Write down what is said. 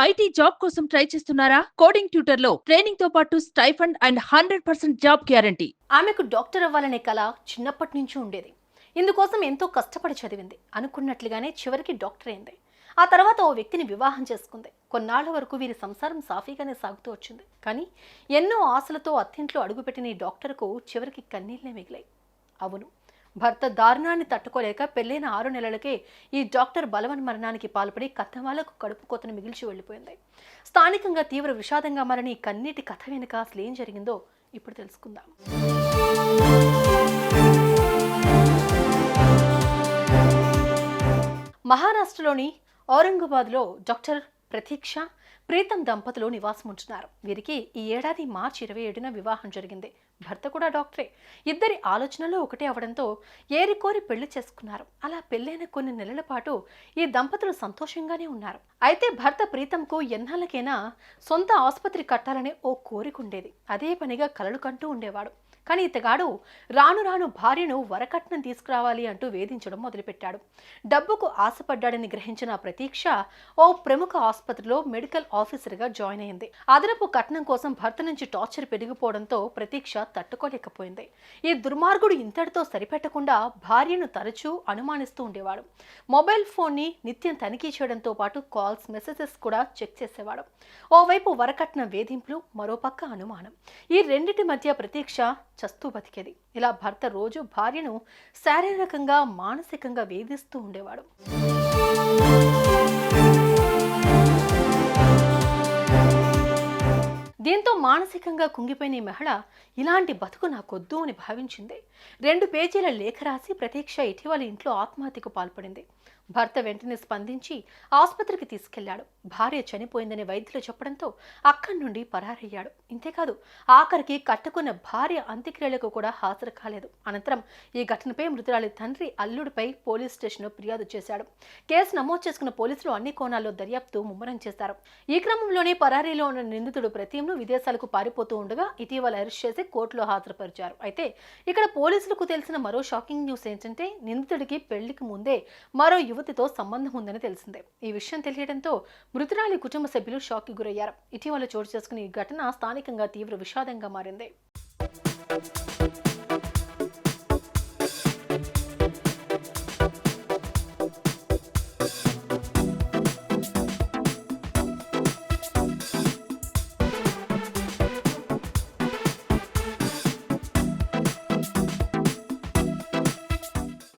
IT job కోసం try చేస్తున్నారా? Coding ట్యూటర్లో ట్రైనింగ్తో పాటు stipend and hundred percent job guarantee. ఆమెకు డాక్టర్ అవ్వాలనే కళ చిన్నప్పటి నుంచి ఉండేది. ఇందుకోసం ఎంతో కష్టపడి చదివింది. అనుకున్నట్లుగానే చివరికి డాక్టర్ అయింది. ఆ తర్వాత ఓ వ్యక్తిని వివాహం చేసుకుంది. కొన్నాళ్ళ వరకు వీరి సంసారం సాఫీగానే సాగుతూ వచ్చింది. కానీ ఎన్నో ఆశలతో అత్తింట్లో అడుగుపెట్టిన ఈ డాక్టర్కు చివరికి కన్నీళ్ళే మిగిలాయి. అవును భర్త దారుణాన్ని తట్టుకోలేక పెళ్ళైన ఆరు నెలలకే ఈ డాక్టర్ బలవన్ మరణానికి పాల్పడి కథవాళ్ళకు కడుపు కోతను మిగిల్చి వెళ్ళిపోయింది. స్థానికంగా తీవ్ర విషాదంగా మారిన ఈ కన్నీటి కథ వెనుక అసలు ఏం జరిగిందో ఇప్పుడు తెలుసుకుందాం. మహారాష్ట్రలోని ఔరంగాబాద్లో డాక్టర్ ప్రతీక్ష ప్రీతం దంపతులు నివాసముంటున్నారు వీరికి ఈ ఏడాది మార్చి ఇరవై ఏడున వివాహం జరిగింది. భర్త కూడా డాక్టరే. ఇద్దరి ఆలోచనలు ఒకటే అవడంతో ఏరికోరి పెళ్ళి చేసుకున్నారు. అలా పెళ్ళైన కొన్ని నెలల పాటు ఈ దంపతులు సంతోషంగానే ఉన్నారు. అయితే భర్త ప్రీతంకు ఎన్నాళ్ళకైనా సొంత ఆసుపత్రి కట్టాలనే ఓ కోరిక ఉండేది. అదే పనిగా కలలు కంటూ ఉండేవాడు. కానీ ఇతగాడు రాను రాను భార్యను వరకట్నం తీసుకురావాలి అంటూ వేధించడం మొదలుపెట్టాడు. డబ్బుకు ఆశపడ్డాడని గ్రహించిన ప్రతీక్ష ఓ ప్రముఖ ఆసుపత్రిలో మెడికల్ ఆఫీసర్గా జాయిన్ అయింది. అదనపు కట్నం కోసం భర్త నుంచి టార్చర్ పెరిగిపోవడంతో ప్రతీక్ష తట్టుకోలేకపోయింది. ఈ దుర్మార్గుడు ఇంతటితో సరిపెట్టకుండా భార్యను తరచూ అనుమానిస్తూ ఉండేవాడు. మొబైల్ ఫోన్ని నిత్యం తనిఖీ చేయడంతో పాటు కాల్స్ మెసేజెస్ కూడా చెక్ చేసేవాడు. ఓవైపు వరకట్నం వేధింపులు మరోపక్క అనుమానం. ఈ రెండిటి మధ్య ప్రతీక్ష చస్తూ బతికేది. ఇలా భర్త రోజు భార్యను శారీరకంగా మానసికంగా వేధిస్తూ ఉండేవాడు. దీంతో మానసికంగా కుంగిపోయిన ఈ మహిళ ఇలాంటి బతుకు నాకొద్దు అని భావించింది. రెండు పేజీల లేఖ రాసి ప్రతీక్ష ఇటీవల ఇంట్లో ఆత్మహత్యకు పాల్పడింది. భర్త వెంటనే స్పందించి ఆసుపత్రికి తీసుకెళ్ళాడు. భార్య చనిపోయిందని వైద్యులు చెప్పడంతో అక్కడి నుండి పరారయ్యాడు. ఇంతేకాదు ఆఖరికి కట్టుకున్న భార్య అంత్యక్రియలకు కూడా హాజరు కాలేదు. అనంతరం ఈ ఘటనపై మృతురాలి తండ్రి అల్లుడిపై పోలీస్ స్టేషన్లో ఫిర్యాదు చేశాడు. కేసు నమోదు చేసుకున్న పోలీసులు అన్ని కోణాల్లో దర్యాప్తు ముమ్మరం చేశారు. ఈ క్రమంలోనే పరారీలో ఉన్న నిందితుడు ప్రతీంను విదేశాలకు పారిపోతూ ఉండగా ఇటీవల అరెస్ట్ చేసి కోర్టులో హాజరుపరిచారు. అయితే ఇక్కడ పోలీసులకు తెలిసిన మరో షాకింగ్ న్యూస్ ఏంటంటే నిందితుడికి పెళ్ళికి ముందే మరో యువతితో సంబంధం ఉందని తెలిసిందే. ఈ విషయం తెలియడంతో మృతురాలి కుటుంబ సభ్యులు షాక్కి గురయ్యారు. ఇటీవల చోటు చేసుకున్న ఈ ఘటన స్థానికంగా తీవ్ర విషాదంగా మారింది.